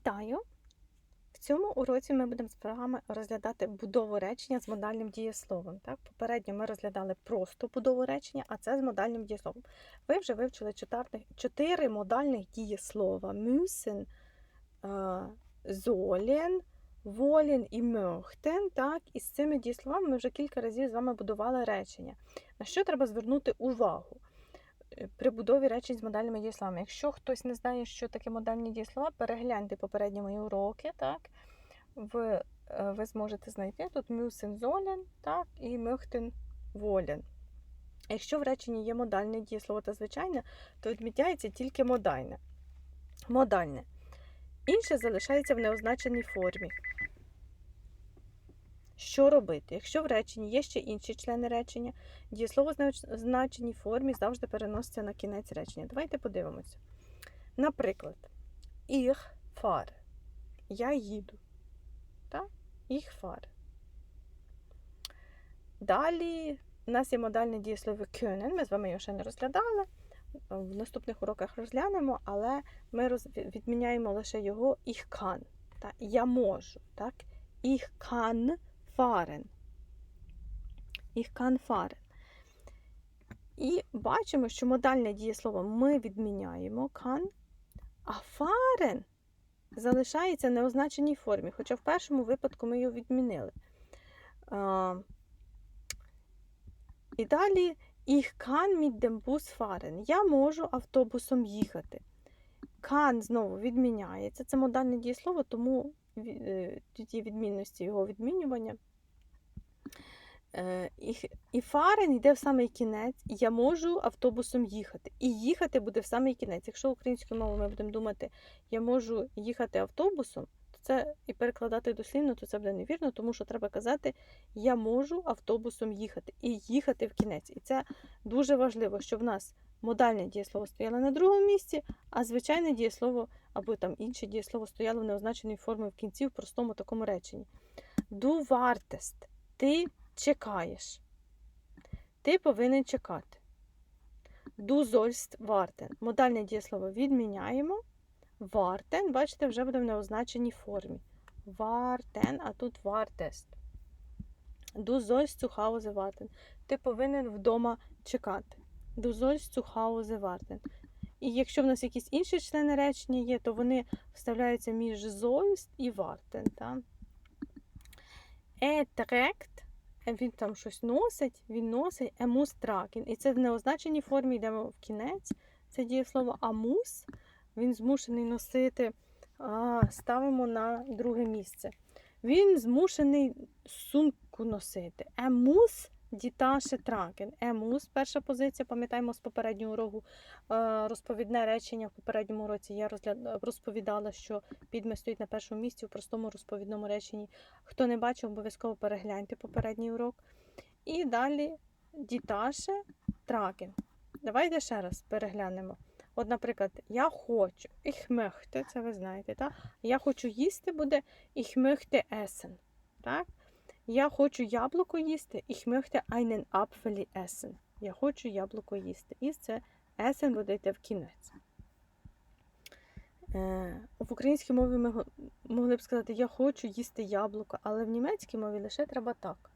Вітаю! В цьому уроці ми будемо з вами розглядати будову речення з модальним дієсловом. Так? Попередньо ми розглядали просто будову речення, а це з модальним дієсловом. Ви вже вивчили чотири, модальних дієслова: müssen, е, sollen, wollen і möchten. Так? І з цими дієсловами ми вже кілька разів з вами будували речення. На що треба звернути увагу? Е, при будові речень з модальними дієсловами. Якщо хтось не знає, що таке модальні дієслова, перегляньте попередні мої уроки, так? Ви, е, ви зможете знайти тут müssen sollen, так, і möchten wollen. Якщо в реченні є модальне дієслово та звичайне, то відмітяється тільки модальне. Модальне. Інше залишається в неозначеній формі. Що робити? Якщо в реченні є ще інші члени речення, дієслово в значеній формі завжди переноситься на кінець речення. Давайте подивимося. Наприклад, ich fahre. Я їду. Так? Ich fahre. Далі у нас є модальне дієслово können. Ми з вами його ще не розглядали. В наступних уроках розглянемо, але ми відміняємо лише його ich kann. Так? Я можу. Так? Ich kann fahren. Ich kann fahren. І бачимо, що модальне дієслово ми відміняємо kann, а fahren залишається в неозначеній формі, хоча в першому випадку ми його відмінили. І далі ich kann mit dem Bus fahren. Я можу автобусом їхати. Kann знову відміняється. Це модальне дієслово, тому ві- е, відмінності його відмінювання. Е, І, і фарен йде в самий кінець, і я можу автобусом їхати. І їхати буде в самий кінець. Якщо українською мовою ми будемо думати, я можу їхати автобусом, то це і перекладати дослівно, то це буде невірно, тому що треба казати, я можу автобусом їхати і їхати в кінець. І це дуже важливо, щоб в нас модальне дієслово стояло на другому місці, а звичайне дієслово або там інше дієслово стояло в неозначеній формі в кінці в простому такому реченні. Du wartest. Ти чекаєш. Ти повинен чекати. Du sollst warten. Модальне дієслово відміняємо. Warten, бачите, вже буде в неозначеній формі. Warten, а тут wartest. Du sollst zu Hause warten. Ти повинен вдома чекати. Du sollst zu Hause. І якщо в нас якісь інші члени речення є, то вони вставляються між sollst і warten. Так? Er trägt, е, він там щось носить, він носить er muss. І це в неозначеній формі йдемо в кінець. Це дієслово а muss, він змушений носити, а, ставимо на друге місце. Він змушений сумку носити. Er muss Tasche tragen. Er перша позиція, пам'ятаємо з попереднього уроку е, розповідне речення в попередньому уроці я розповідала, що підме стоїть на першому місці у простому розповідному реченні. Хто не бачив, обов'язково перегляньте попередній урок. І далі діташе траген. Давайте ще раз переглянемо. От, наприклад, я хочу, ich möchte, це ви знаєте, так? Я хочу їсти буде ich möchte essen. Так? Я хочу яблуко їсти, ich möchte einen Apfel essen. Я хочу яблуко їсти. І це буде йти в кінець. Е, в українській мові ми могли б сказати Я хочу їсти яблуко, але в німецькій мові лише треба так.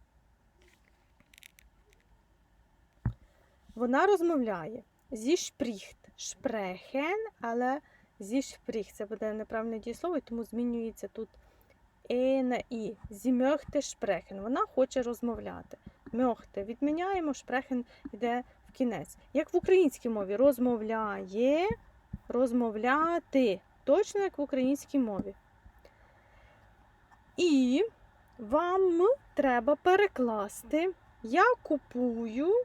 Вона розмовляє зі шпріхт, шпрехен, але зі шпріхт. Це буде неправильне дієслово, тому змінюється тут на і. Зі мьохте шпрехен. Вона хоче розмовляти. Мьохте відміняємо, шпрехен йде в кінець. Як в українській мові розмовляє, розмовляти. Точно як в українській мові. І вам треба перекласти Я купую,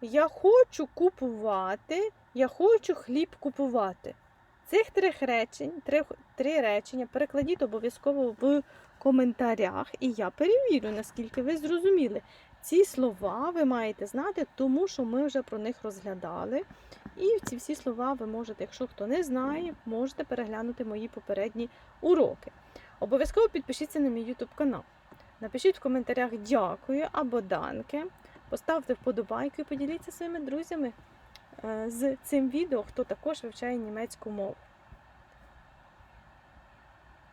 я хочу купувати, я хочу хліб купувати. Цих трьох речень, три, три речення перекладіть обов'язково в коментарях, і я перевірю, наскільки ви зрозуміли. Ці слова ви маєте знати, тому що ми вже про них розглядали. І ці всі слова ви можете, якщо хто не знає, можете переглянути мої попередні уроки. Обов'язково підпишіться на мій YouTube канал. Напишіть в коментарях дякую або данки. Поставте вподобайку і поділіться своїми друзями з цим відео, хто також вивчає німецьку мову.